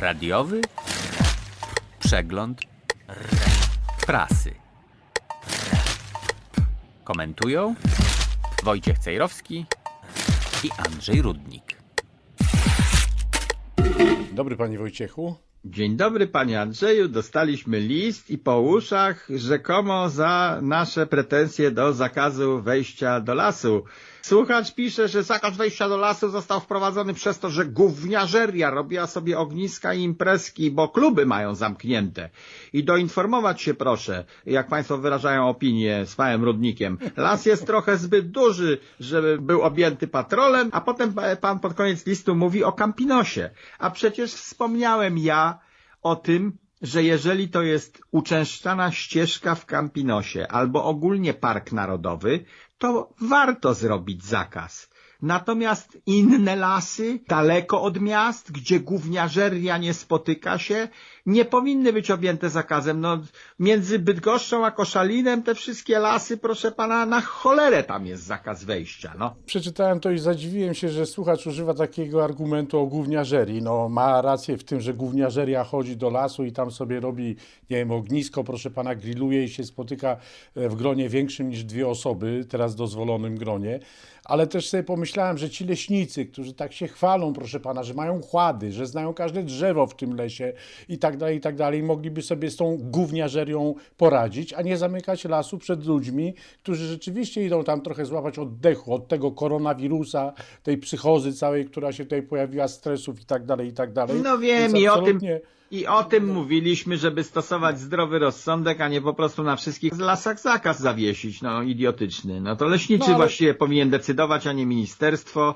Radiowy przegląd prasy. Komentują Wojciech Cejrowski i Andrzej Rudnik. Dobry panie Wojciechu. Dzień dobry panie Andrzeju, dostaliśmy list i po uszach rzekomo za nasze pretensje do zakazu wejścia do lasu. Słuchacz pisze, że zakaz wejścia do lasu został wprowadzony przez to, że gówniarzeria robiła sobie ogniska i imprezki, bo kluby mają zamknięte. I doinformować się proszę, jak państwo wyrażają opinię z pałem Rudnikiem. Las jest trochę zbyt duży, żeby był objęty patrolem, a potem pa- pan pod koniec listu mówi o Campinosie. A przecież wspomniałem ja o tym, że jeżeli to jest uczęszczana ścieżka w Campinosie albo ogólnie park narodowy, to warto zrobić zakaz. Natomiast inne lasy, daleko od miast, gdzie gówniarzeria nie spotyka się, nie powinny być objęte zakazem. No, między Bydgoszczą a Koszalinem te wszystkie lasy, proszę pana, na cholerę tam jest zakaz wejścia, no. Przeczytałem to i zadziwiłem się, że słuchacz używa takiego argumentu o gówniarzerii. No ma rację w tym, że gówniarzeria chodzi do lasu i tam sobie robi, nie wiem, ognisko, proszę pana, grilluje i się spotyka e, w gronie większym niż dwie osoby, teraz dozwolonym gronie. Ale też sobie pomyślałem, że ci leśnicy, którzy tak się chwalą, proszę pana, że mają chłady, że znają każde drzewo w tym lesie i tak dalej, i tak dalej, mogliby sobie z tą gówniarzerią poradzić, a nie zamykać lasu przed ludźmi, którzy rzeczywiście idą tam trochę złapać oddechu od tego koronawirusa, tej psychozy całej, która się tutaj pojawiła, stresów i tak dalej, i tak dalej. No wiem i o tym, i o tym mówiliśmy, żeby stosować zdrowy rozsądek, a nie po prostu na wszystkich lasach zakaz zawiesić, no idiotyczny. No to leśniczy No, ale- właściwie powinien decydować, a nie ministerstwo.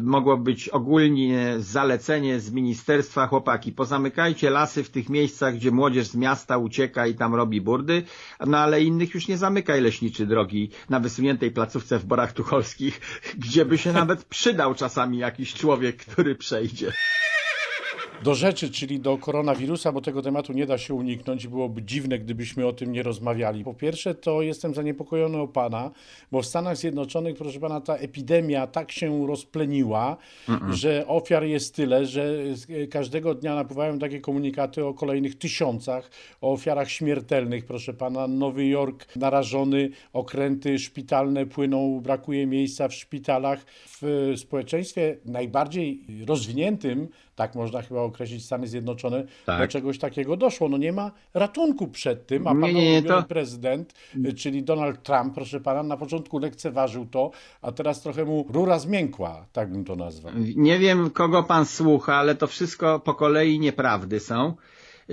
Mogło być ogólnie zalecenie z ministerstwa, chłopaki, pozamykajcie lasy w tych miejscach, gdzie młodzież z miasta ucieka i tam robi burdy, no ale innych już nie zamykaj leśniczy drogi na wysuniętej placówce w Borach Tucholskich, gdzie by się nawet przydał czasami jakiś człowiek, który przejdzie. Do rzeczy, czyli do koronawirusa, bo tego tematu nie da się uniknąć byłoby dziwne, gdybyśmy o tym nie rozmawiali. Po pierwsze, to jestem zaniepokojony o pana, bo w Stanach Zjednoczonych, proszę pana, ta epidemia tak się rozpleniła, że ofiar jest tyle, że z- każdego dnia napływają takie komunikaty o kolejnych tysiącach, o ofiarach śmiertelnych, proszę pana. Nowy Jork narażony, okręty szpitalne płyną, brakuje miejsca w szpitalach. W społeczeństwie najbardziej rozwiniętym, tak można chyba określić Stany Zjednoczone, Tak. do czegoś takiego doszło. No nie ma ratunku przed tym, a pan nie, nie, ulubiony to- prezydent, y, czyli Donald Trump, proszę pana, na początku lekceważył to, a teraz trochę mu rura zmiękła, tak bym to nazwał. Nie wiem, kogo pan słucha, ale to wszystko po kolei nieprawdy są.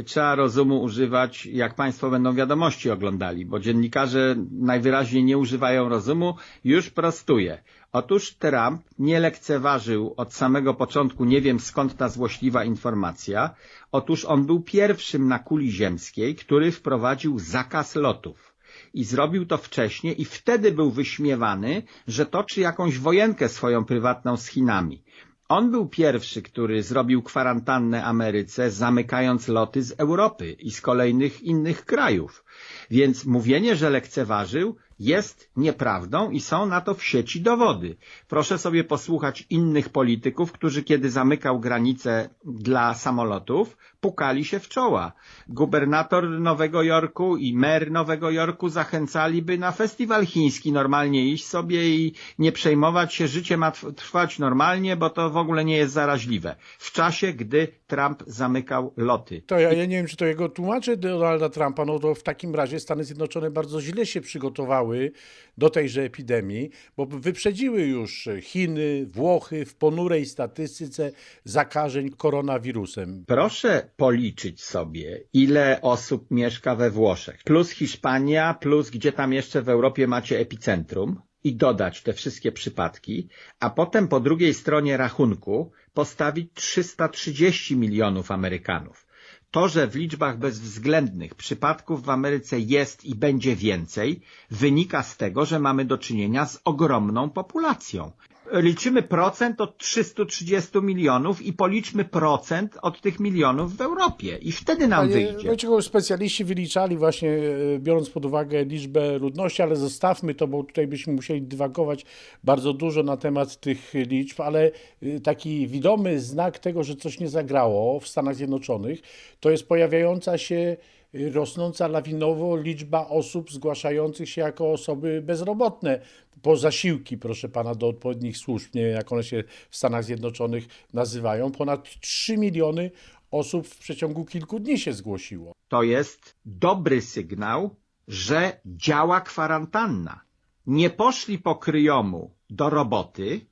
Trzeba rozumu używać, jak państwo będą wiadomości oglądali, bo dziennikarze najwyraźniej nie używają rozumu. Już prostuję. Otóż Trump nie lekceważył od samego początku, nie wiem skąd ta złośliwa informacja. Otóż on był pierwszym na kuli ziemskiej, który wprowadził zakaz lotów i zrobił to wcześniej i wtedy był wyśmiewany, że toczy jakąś wojenkę swoją prywatną z Chinami. On był pierwszy, który zrobił kwarantannę Ameryce, zamykając loty z Europy i z kolejnych innych krajów. Więc mówienie, że lekceważył, jest nieprawdą i są na to w sieci dowody. Proszę sobie posłuchać innych polityków, którzy kiedy zamykał granice dla samolotów, pukali się w czoła. Gubernator Nowego Jorku i mer Nowego Jorku zachęcaliby na festiwal chiński normalnie iść sobie i nie przejmować się, życie ma trwać normalnie, bo to w ogóle nie jest zaraźliwe. W czasie, gdy Trump zamykał loty. To ja, ja nie wiem, czy to jego tłumaczy Donalda Trumpa, no to w takim razie Stany Zjednoczone bardzo źle się przygotowały do tejże epidemii, bo wyprzedziły już Chiny, Włochy w ponurej statystyce zakażeń koronawirusem. Proszę policzyć sobie, ile osób mieszka we Włoszech, plus Hiszpania, plus gdzie tam jeszcze w Europie macie epicentrum i dodać te wszystkie przypadki, a potem po drugiej stronie rachunku postawić 330 milionów Amerykanów. To, że w liczbach bezwzględnych przypadków w Ameryce jest i będzie więcej, wynika z tego, że mamy do czynienia z ogromną populacją. Liczymy procent od 330 milionów i policzmy procent od tych milionów w Europie i wtedy nam Panie wyjdzie. Wojciechu, specjaliści wyliczali właśnie, e, biorąc pod uwagę liczbę ludności, ale zostawmy to, bo tutaj byśmy musieli dywagować bardzo dużo na temat tych liczb, ale e, taki widomy znak tego, że coś nie zagrało w Stanach Zjednoczonych, to jest pojawiająca się rosnąca lawinowo liczba osób zgłaszających się jako osoby bezrobotne po zasiłki, proszę pana, do odpowiednich służb, nie wiem jak one się w Stanach Zjednoczonych nazywają. Ponad 3 miliony osób w przeciągu kilku dni się zgłosiło. To jest dobry sygnał, że działa kwarantanna. Nie poszli po kryjomu do roboty,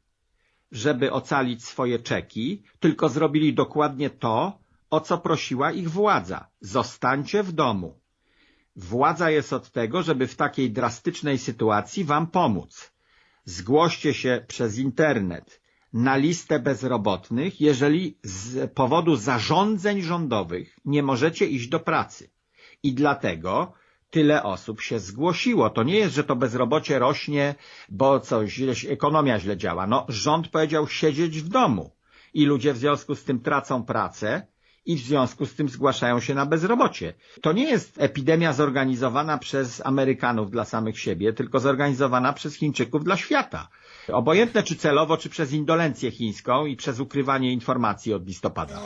żeby ocalić swoje czeki, tylko zrobili dokładnie to, o co prosiła ich władza. Zostańcie w domu. Władza jest od tego, żeby w takiej drastycznej sytuacji wam pomóc. Zgłoście się przez internet na listę bezrobotnych, jeżeli z powodu zarządzeń rządowych nie możecie iść do pracy. I dlatego tyle osób się zgłosiło. To nie jest, że to bezrobocie rośnie, bo coś ekonomia źle działa. No, rząd powiedział siedzieć w domu i ludzie w związku z tym tracą pracę i w związku z tym zgłaszają się na bezrobocie. To nie jest epidemia zorganizowana przez Amerykanów dla samych siebie, tylko zorganizowana przez Chińczyków dla świata. Obojętne czy celowo, czy przez indolencję chińską i przez ukrywanie informacji od listopada.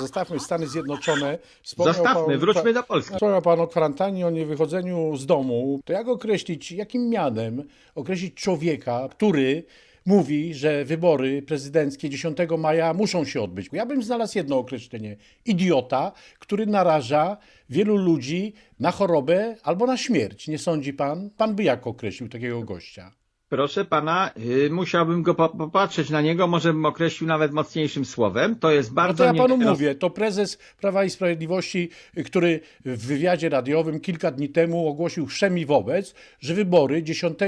Zostawmy Stany Zjednoczone. Wspomniał Zostawmy, pan- wróćmy do Polski. Wspomniał Pan o kwarantannie, o niewychodzeniu z domu. To jak określić, jakim mianem określić człowieka, który mówi, że wybory prezydenckie 10 maja muszą się odbyć? Ja bym znalazł jedno określenie. Idiota, który naraża wielu ludzi na chorobę albo na śmierć. Nie sądzi Pan? Pan by jak określił takiego gościa? Proszę pana, yy, musiałbym go po, popatrzeć na niego, może bym określił nawet mocniejszym słowem. To jest No bardzo to ja panu nie- mówię, to prezes Prawa i Sprawiedliwości, który w wywiadzie radiowym kilka dni temu ogłosił wszemi wobec, że wybory 10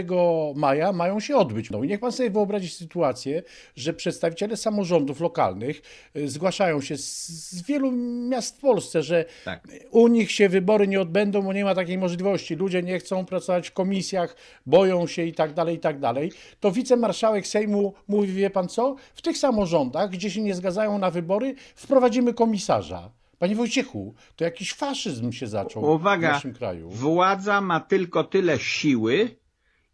maja mają się odbyć. No i niech pan sobie wyobrazi sytuację, że przedstawiciele samorządów lokalnych y, zgłaszają się z, z wielu miast w Polsce, że Tak. u nich się wybory nie odbędą, bo nie ma takiej możliwości. Ludzie nie chcą pracować w komisjach, boją się i tak dalej, i tak dalej. To wicemarszałek Sejmu mówi, wie pan co? W tych samorządach, gdzie się nie zgadzają na wybory, wprowadzimy komisarza. Panie Wojciechu, to jakiś faszyzm się zaczął w Uwaga, naszym kraju. władza ma tylko tyle siły,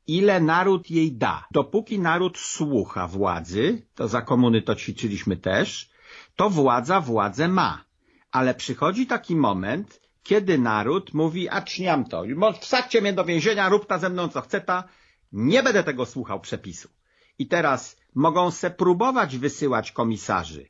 ile naród jej da. Dopóki naród słucha władzy, to za komuny to ćwiczyliśmy też, to władza władzę ma. Ale przychodzi taki moment, kiedy naród mówi, a czniam to, wsadźcie mnie do więzienia, rób ta ze mną co chce ta, nie będę tego słuchał przepisu. I teraz mogą se próbować wysyłać komisarzy,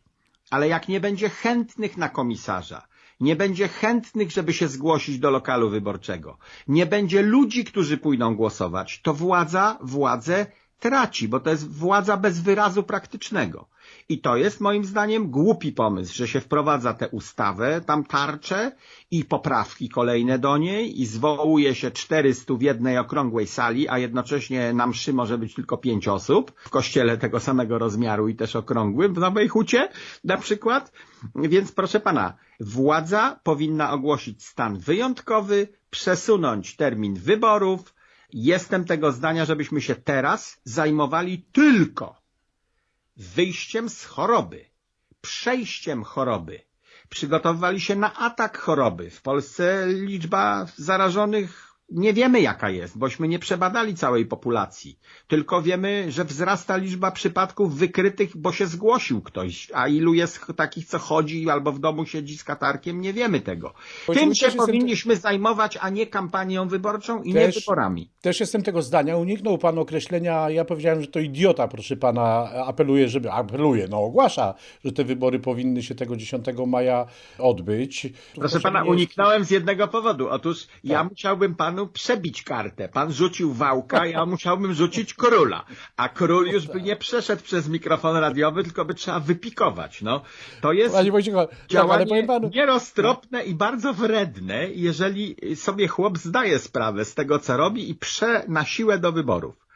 ale jak nie będzie chętnych na komisarza, nie będzie chętnych, żeby się zgłosić do lokalu wyborczego, nie będzie ludzi, którzy pójdą głosować, to władza władzę traci, bo to jest władza bez wyrazu praktycznego. I to jest moim zdaniem głupi pomysł, że się wprowadza tę ustawę, tam tarczę i poprawki kolejne do niej i zwołuje się 400 w jednej okrągłej sali, a jednocześnie na mszy może być tylko pięć osób, w kościele tego samego rozmiaru i też okrągłym, w Nowej Hucie na przykład. Więc proszę pana, władza powinna ogłosić stan wyjątkowy, przesunąć termin wyborów. Jestem tego zdania, żebyśmy się teraz zajmowali tylko wyjściem z choroby, przejściem choroby. Przygotowywali się na atak choroby. W Polsce liczba zarażonych nie wiemy jaka jest, bośmy nie przebadali całej populacji. Tylko wiemy, że wzrasta liczba przypadków wykrytych, bo się zgłosił ktoś. A ilu jest takich, co chodzi albo w domu siedzi z katarkiem, nie wiemy tego. Tym się jestem- powinniśmy zajmować, a nie kampanią wyborczą i nie Też- wyborami. Też jestem tego zdania. Uniknął pan określenia, ja powiedziałem, że to idiota, proszę pana, apeluje, żeby, apeluje, no ogłasza, że te wybory powinny się tego 10 maja odbyć. Proszę pana, nie jest- uniknąłem z jednego powodu. Otóż ja Tak. musiałbym panu przebić kartę. Pan rzucił wałka, ja musiałbym rzucić króla. A król już by nie przeszedł przez mikrofon radiowy, tylko by trzeba wypikować. No, to jest działanie panu, nieroztropne i bardzo wredne, jeżeli sobie chłop zdaje sprawę z tego, co robi i prze na siłę do wyborów.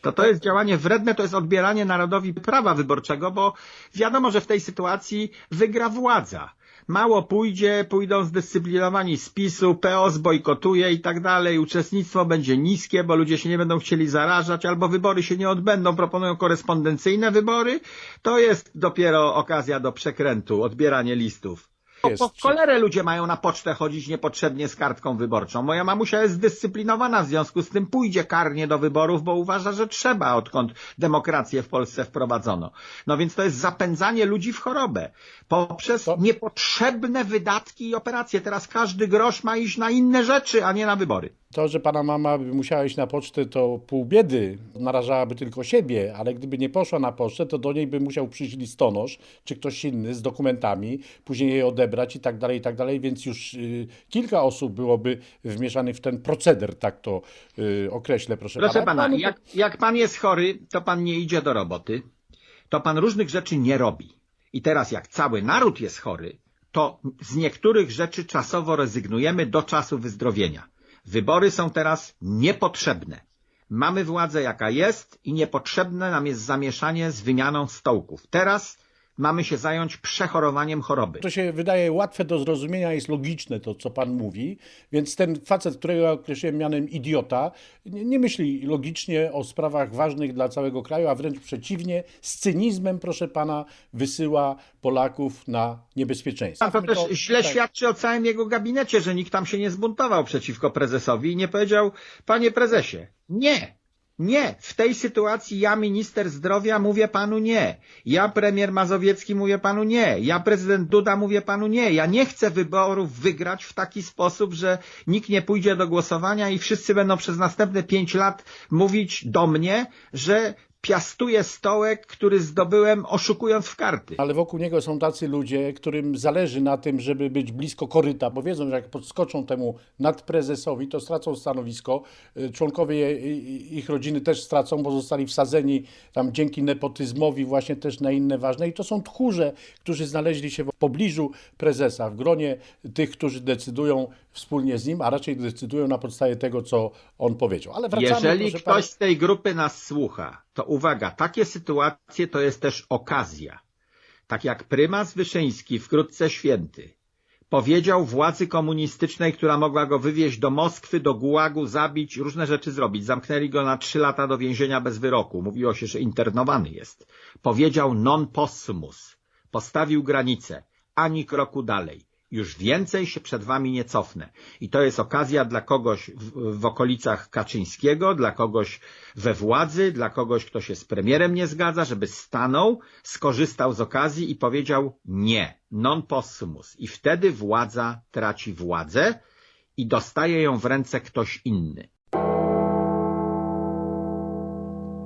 To to jest działanie wredne, to jest odbieranie narodowi prawa wyborczego, bo wiadomo, że w tej sytuacji wygra władza. Mało pójdzie, pójdą zdyscyplinowani z PiSu, PO zbojkotuje i tak dalej, uczestnictwo będzie niskie, bo ludzie się nie będą chcieli zarażać, albo wybory się nie odbędą, proponują korespondencyjne wybory, to jest dopiero okazja do przekrętu, odbieranie listów. Po, Jest. po cholerę ludzie mają na pocztę chodzić niepotrzebnie z kartką wyborczą. Moja mamusia jest zdyscyplinowana, w związku z tym pójdzie karnie do wyborów, bo uważa, że trzeba, odkąd demokrację w Polsce wprowadzono. No więc to jest zapędzanie ludzi w chorobę poprzez To- niepotrzebne wydatki i operacje. Teraz każdy grosz ma iść na inne rzeczy, a nie na wybory. To, że pana mama musiała iść na pocztę, to pół biedy, narażałaby tylko siebie, ale gdyby nie poszła na pocztę, to do niej by musiał przyjść listonosz, czy ktoś inny z dokumentami, później jej odebrać i tak dalej, i tak dalej, więc już y, kilka osób byłoby wmieszanych w ten proceder, tak to y, określę, proszę, Proszę pana, Panu- jak, jak pan jest chory, to pan nie idzie do roboty, to pan różnych rzeczy nie robi. I teraz jak cały naród jest chory, to z niektórych rzeczy czasowo rezygnujemy do czasu wyzdrowienia. Wybory są teraz niepotrzebne. Mamy władzę jaka jest i niepotrzebne nam jest zamieszanie z wymianą stołków. Teraz mamy się zająć przechorowaniem choroby. To się wydaje łatwe do zrozumienia, jest logiczne to, co pan mówi, więc ten facet, którego ja określiłem mianem idiota, nie, nie myśli logicznie o sprawach ważnych dla całego kraju, a wręcz przeciwnie, z cynizmem, proszę pana, wysyła Polaków na niebezpieczeństwo. A to My też źle tak. świadczy o całym jego gabinecie, że nikt tam się nie zbuntował przeciwko prezesowi i nie powiedział, panie prezesie, nie. Nie, w tej sytuacji ja, minister zdrowia, mówię panu nie. Ja, premier Mazowiecki, mówię panu nie. Ja, prezydent Duda, mówię panu nie. Ja nie chcę wyborów wygrać w taki sposób, że nikt nie pójdzie do głosowania i wszyscy będą przez następne pięć lat mówić do mnie, że piastuję stołek, który zdobyłem oszukując w karty. Ale wokół niego są tacy ludzie, którym zależy na tym, żeby być blisko koryta, bo wiedzą, że jak podskoczą temu nadprezesowi, to stracą stanowisko. Y, Członkowie ich rodziny też stracą, bo zostali wsadzeni tam dzięki nepotyzmowi właśnie też na inne ważne. I to są tchórze, którzy znaleźli się w pobliżu prezesa, w gronie tych, którzy decydują wspólnie z nim, a raczej decydują na podstawie tego, co on powiedział. Ale wracamy, Jeżeli ktoś z tej grupy nas słucha, to uwaga, takie sytuacje to jest też okazja. Tak jak prymas Wyszyński, wkrótce święty, powiedział władzy komunistycznej, która mogła go wywieźć do Moskwy, do Gułagu, zabić, różne rzeczy zrobić. Zamknęli go na trzy lata do więzienia bez wyroku. Mówiło się, że internowany jest. Powiedział non possumus. Postawił granicę. Ani kroku dalej. Już więcej się przed wami nie cofnę. I to jest okazja dla kogoś w, w okolicach Kaczyńskiego, dla kogoś we władzy, dla kogoś, kto się z premierem nie zgadza, żeby stanął, skorzystał z okazji i powiedział nie, non possumus. I wtedy władza traci władzę i dostaje ją w ręce ktoś inny.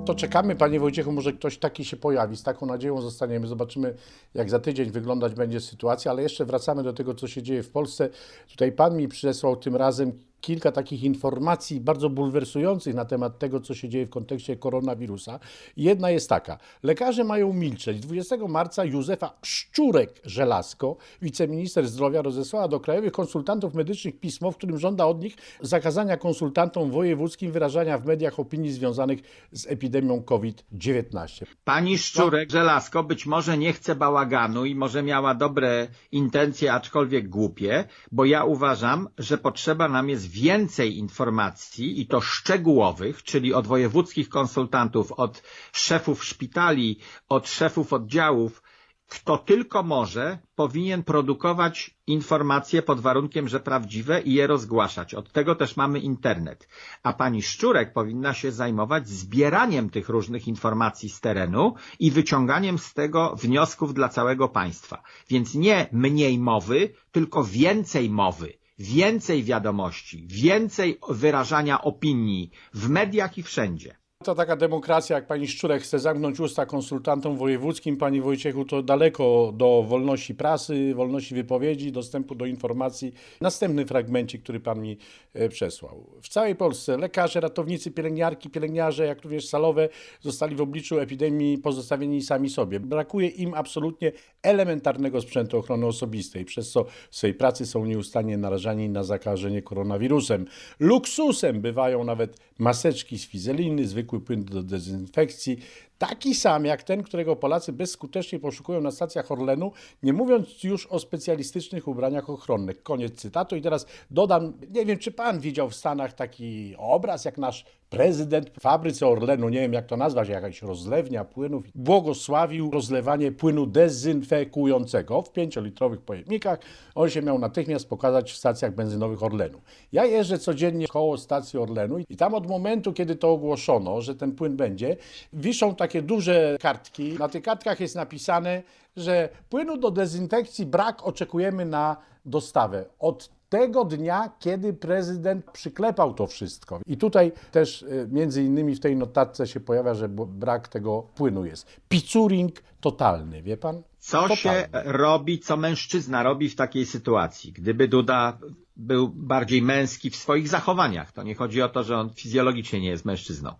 To czekamy, panie Wojciechu, może ktoś taki się pojawi. Z taką nadzieją zostaniemy. Zobaczymy, jak za tydzień wyglądać będzie sytuacja, ale jeszcze wracamy do tego, co się dzieje w Polsce. Tutaj pan mi przesłał tym razem kilka takich informacji bardzo bulwersujących na temat tego, co się dzieje w kontekście koronawirusa. Jedna jest taka. Lekarze mają milczeć. 20 marca Józefa Szczurek-Żelazko, wiceminister zdrowia, rozesłała do krajowych konsultantów medycznych pismo, w którym żąda od nich zakazania konsultantom wojewódzkim wyrażania w mediach opinii związanych z epidemią COVID-19. Pani Szczurek Żelazko być może nie chce bałaganu i może miała dobre intencje, aczkolwiek głupie, bo ja uważam, że potrzeba nam jest więcej informacji i to szczegółowych, czyli od wojewódzkich konsultantów, od szefów szpitali, od szefów oddziałów, kto tylko może, powinien produkować informacje pod warunkiem, że prawdziwe i je rozgłaszać. Od tego też mamy internet. A pani Szczurek powinna się zajmować zbieraniem tych różnych informacji z terenu i wyciąganiem z tego wniosków dla całego państwa. Więc nie mniej mowy, tylko więcej mowy. Więcej wiadomości, więcej wyrażania opinii w mediach i wszędzie. To taka demokracja, jak pani Szczurek chce zamknąć usta konsultantom wojewódzkim, pani Wojciechu, to daleko do wolności prasy, wolności wypowiedzi, dostępu do informacji. Następny fragmencik, który pan mi e, przesłał. W całej Polsce lekarze, ratownicy, pielęgniarki, pielęgniarze, jak również salowe zostali w obliczu epidemii pozostawieni sami sobie. Brakuje im absolutnie elementarnego sprzętu ochrony osobistej, przez co w swojej pracy są nieustannie narażani na zakażenie koronawirusem. Luksusem bywają nawet maseczki z fizeliny, zwykły płyn do dezynfekcji. Taki sam jak ten, którego Polacy bezskutecznie poszukują na stacjach Orlenu, nie mówiąc już o specjalistycznych ubraniach ochronnych. Koniec cytatu. I teraz dodam, nie wiem, czy pan widział w Stanach taki obraz, jak nasz prezydent w fabryce Orlenu, nie wiem jak to nazwać, jakaś rozlewnia płynów, błogosławił rozlewanie płynu dezynfekującego w pięciolitrowych pojemnikach. On się miał natychmiast pokazać w stacjach benzynowych Orlenu. Ja jeżdżę codziennie koło stacji Orlenu i tam od momentu, kiedy to ogłoszono, że ten płyn będzie, wiszą takie duże kartki. Na tych kartkach jest napisane, że płynu do dezynfekcji brak, oczekujemy na dostawę. Od tego dnia, kiedy prezydent przyklepał to wszystko. I tutaj też y, między innymi w tej notatce się pojawia, że brak tego płynu jest. Picuring totalny, wie pan? Co Totalny. się robi, co mężczyzna robi w takiej sytuacji? Gdyby Duda był bardziej męski w swoich zachowaniach, to nie chodzi o to, że on fizjologicznie nie jest mężczyzną.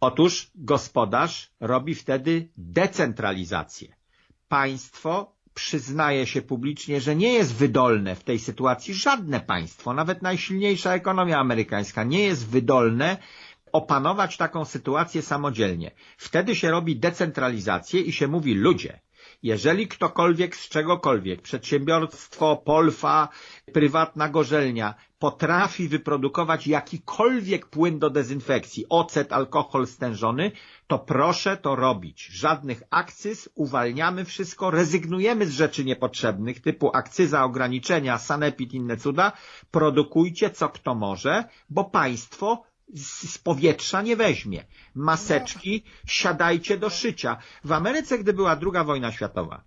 Otóż gospodarz robi wtedy decentralizację. Państwo przyznaje się publicznie, że nie jest wydolne w tej sytuacji. Żadne państwo, nawet najsilniejsza ekonomia amerykańska nie jest wydolne opanować taką sytuację samodzielnie. Wtedy się robi decentralizację i się mówi ludzie, jeżeli ktokolwiek z czegokolwiek, przedsiębiorstwo, Polfa, prywatna gorzelnia, potrafi wyprodukować jakikolwiek płyn do dezynfekcji, ocet, alkohol stężony, to proszę to robić. Żadnych akcyz, uwalniamy wszystko, rezygnujemy z rzeczy niepotrzebnych, typu akcyza, ograniczenia, sanepid, inne cuda. Produkujcie co kto może, bo państwo z, z powietrza nie weźmie. Maseczki, siadajcie do szycia. W Ameryce, gdy była druga wojna światowa,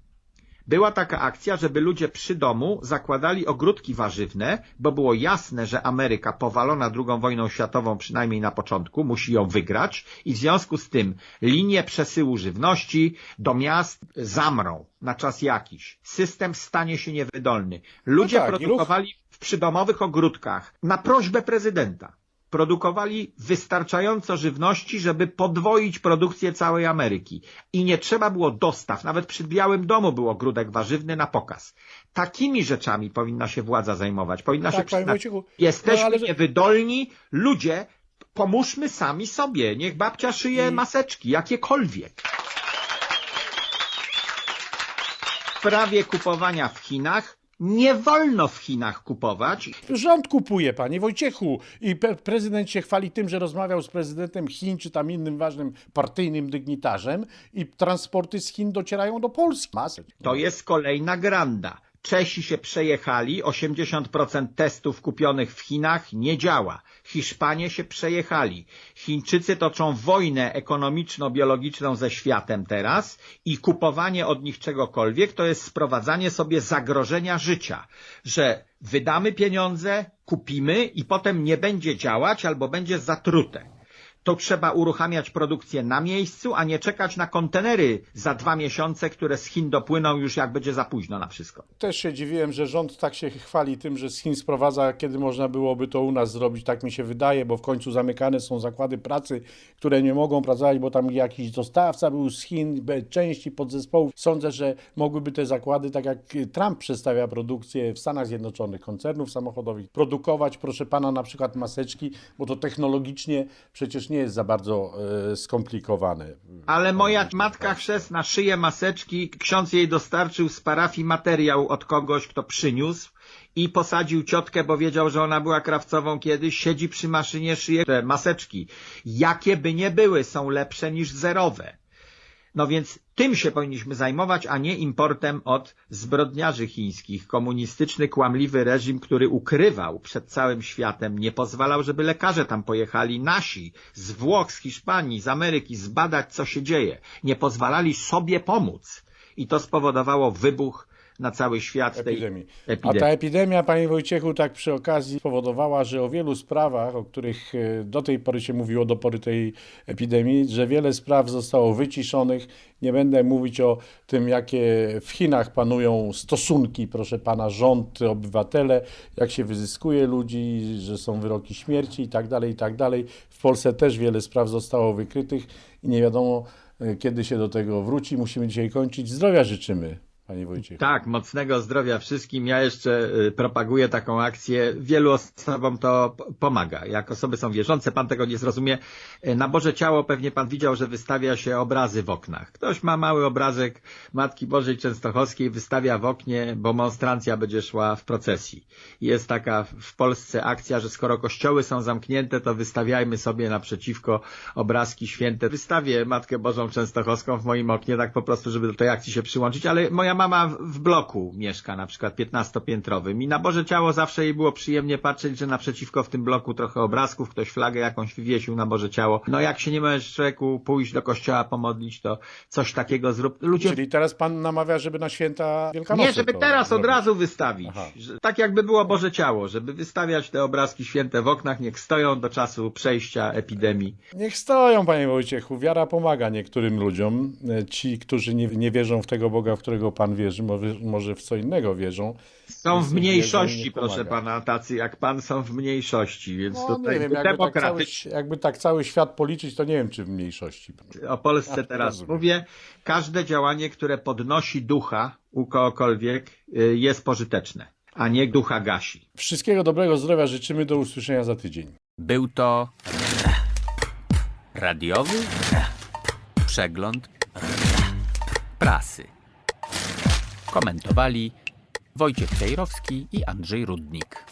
była taka akcja, żeby ludzie przy domu zakładali ogródki warzywne, bo było jasne, że Ameryka powalona drugą wojną światową, przynajmniej na początku, musi ją wygrać i w związku z tym linie przesyłu żywności do miast zamrą na czas jakiś. System stanie się niewydolny. Ludzie tak, i ruch- produkowali w przydomowych ogródkach na prośbę prezydenta produkowali wystarczająco żywności, żeby podwoić produkcję całej Ameryki. I nie trzeba było dostaw. Nawet przy Białym Domu był ogródek warzywny na pokaz. Takimi rzeczami powinna się władza zajmować. Powinna Tak, się przyznać. Wojciechu. Jesteśmy No, ale niewydolni. Ludzie, pomóżmy sami sobie. Niech babcia szyje maseczki, jakiekolwiek. W prawie kupowania w Chinach nie wolno w Chinach kupować Rząd kupuje, panie Wojciechu. I pe- prezydent się chwali tym, że rozmawiał z prezydentem Chin, czy tam innym ważnym partyjnym dygnitarzem i transporty z Chin docierają do Polski. To jest kolejna granda. Czesi się przejechali, 80% testów kupionych w Chinach nie działa. Hiszpanie się przejechali. Chińczycy toczą wojnę ekonomiczno-biologiczną ze światem teraz i kupowanie od nich czegokolwiek to jest sprowadzanie sobie zagrożenia życia, że wydamy pieniądze, kupimy i potem nie będzie działać albo będzie zatrute to trzeba uruchamiać produkcję na miejscu, a nie czekać na kontenery za dwa miesiące, które z Chin dopłyną już jak będzie za późno na wszystko. Też się dziwiłem, że rząd tak się chwali tym, że z Chin sprowadza, kiedy można byłoby to u nas zrobić. Tak mi się wydaje, bo w końcu zamykane są zakłady pracy, które nie mogą pracować, bo tam jakiś dostawca był z Chin, części podzespołów. Sądzę, że mogłyby te zakłady, tak jak Trump przedstawia produkcję w Stanach Zjednoczonych, koncernów samochodowych, produkować, proszę pana, na przykład maseczki, bo to technologicznie przecież nie jest za bardzo e, skomplikowane. Ale moja matka chrzestna szyje maseczki, ksiądz jej dostarczył z parafii materiał od kogoś, kto przyniósł i posadził ciotkę, bo wiedział, że ona była krawcową kiedyś, siedzi przy maszynie, szyje te maseczki. Jakie by nie były, są lepsze niż zerowe. No więc tym się powinniśmy zajmować, a nie importem od zbrodniarzy chińskich. Komunistyczny, kłamliwy reżim, który ukrywał przed całym światem, nie pozwalał, żeby lekarze tam pojechali nasi, z Włoch, z Hiszpanii, z Ameryki, zbadać, co się dzieje. Nie pozwalali sobie pomóc. I to spowodowało wybuch na cały świat tej epidemii. epidemii. A ta epidemia, panie Wojciechu, tak przy okazji spowodowała, że o wielu sprawach, o których e, do tej pory się mówiło, do pory tej epidemii, że wiele spraw zostało wyciszonych. Nie będę mówić o tym, jakie w Chinach panują stosunki, proszę pana, rząd, obywatele, jak się wyzyskuje ludzi, że są wyroki śmierci i tak dalej, i tak dalej. W Polsce też wiele spraw zostało wykrytych i nie wiadomo, e, kiedy się do tego wróci. Musimy dzisiaj kończyć. Zdrowia życzymy. Panie? Tak, mocnego zdrowia wszystkim. Ja jeszcze y, propaguję taką akcję. Wielu osobom to pomaga. Jak osoby są wierzące, pan tego nie zrozumie. Y, Na Boże Ciało pewnie pan widział, że wystawia się obrazy w oknach. Ktoś ma mały obrazek Matki Bożej Częstochowskiej, wystawia w oknie, bo monstrancja będzie szła w procesji. Jest taka w Polsce akcja, że skoro kościoły są zamknięte, to wystawiajmy sobie naprzeciwko obrazki święte. Wystawię Matkę Bożą Częstochowską w moim oknie, tak po prostu, żeby do tej akcji się przyłączyć, ale moja mama w- bloku mieszka, na przykład 15-piętrowym i na Boże Ciało zawsze jej było przyjemnie patrzeć, że naprzeciwko w tym bloku trochę obrazków, ktoś flagę jakąś wywiesił na Boże Ciało. No jak się nie możesz człowieku pójść do kościoła pomodlić, to coś takiego zrób. Ludzie Czyli teraz pan namawia, żeby na święta Wielkanocy nie, żeby teraz od razu wystawić. Że, tak jakby było Boże Ciało, żeby wystawiać te obrazki święte w oknach, niech stoją do czasu przejścia epidemii. Niech stoją, panie Wojciechu. Wiara pomaga niektórym ludziom. E, Ci, którzy nie, nie wierzą w tego Boga, w którego pan wierzy, może, może w co innego wierzą. Są w mniejszości, nie proszę pana, tacy jak pan są w mniejszości, więc No tutaj nie wiem, jakby tak, cały, jakby tak cały świat policzyć, to nie wiem, czy w mniejszości. o Polsce Ach, teraz rozumiem. mówię. Każde działanie, które podnosi ducha u kogokolwiek y, jest pożyteczne, a nie ducha gasi. Wszystkiego dobrego, zdrowia życzymy. Do usłyszenia za tydzień. Był to radiowy przegląd prasy. Komentowali Wojciech Cejrowski i Andrzej Rudnik.